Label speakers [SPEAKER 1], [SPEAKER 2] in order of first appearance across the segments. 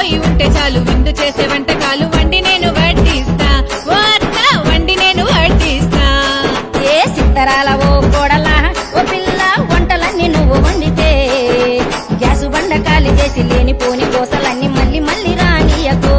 [SPEAKER 1] పొయ్యి ఉంటే చాలు విందు చేసే వంటకాలు వండి నేను వడ్డిస్తా. ఓ అత్త వండి నేను వడ్డిస్తా.
[SPEAKER 2] ఏ సిత్తరాల ఓ కోడల ఓ పిల్ల వంటలన్నీ నువ్వు వండితే. గ్యాసు బండ ఖాళీ చేసి లేని పోని గోసలన్నీ మళ్ళీ మళ్ళీ రానియకు.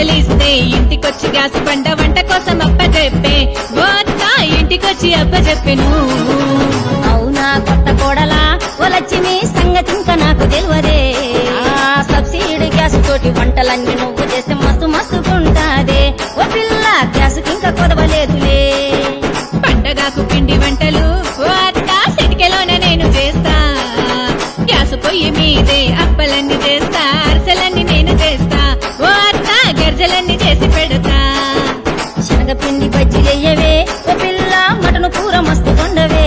[SPEAKER 1] ఇస్తే ఇంటికొచ్చి గ్యాస్ బండ వంట కోసం అప్పచెప్పే ఓ అత్త ఇంటికొచ్చి అప్పచెప్పెను
[SPEAKER 2] అవునా కొత్త కోడలా? లక్ష్మి సంగతి ఇంకా నాకు తెలియదే సబ్సిడీ గ్యాస్ తోటి వంటలన్నీ నువ్వు చేస్తే మస్తు మస్తుకుంటాదే. ఓ పిల్ల గ్యాసుకి ఇంకా కొదవలేదులే.
[SPEAKER 1] పండగకు పిండి వంటలు ఓ సిటికెలోన నేను చేస్తా. గ్యాస్ పొయ్యి మీదే అప్పలన్నీ చేస్తా.
[SPEAKER 2] పిండి బజ్జి ఓ పిల్ల మటను కూర మస్తు కొండవే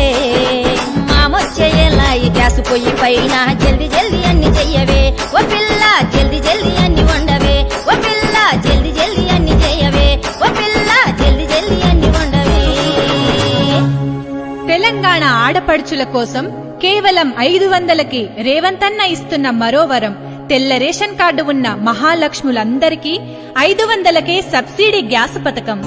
[SPEAKER 2] మామొచ్చేలా ఈ గ్యాస్ పొయ్యి పైన జల్ది జల్ది అన్ని చెయ్యవే. ఓ పిల్ల జల్ది జల్ది అన్ని వండవే. ఓ పిల్ల జల్ది జల్ది అన్ని చెయ్యవే. ఓ పిల్ల జల్ది జల్ది అన్ని వండవే.
[SPEAKER 1] తెలంగాణ ఆడపడుచుల కోసం కేవలం ఐదు వందలకి రేవంతన్న ఇస్తున్న మరో వరం తెల్ల రేషన్ కార్డు ఉన్న మహాలక్ష్ములందరికీ ఐదు వందలకే సబ్సిడీ గ్యాస్ పథకం.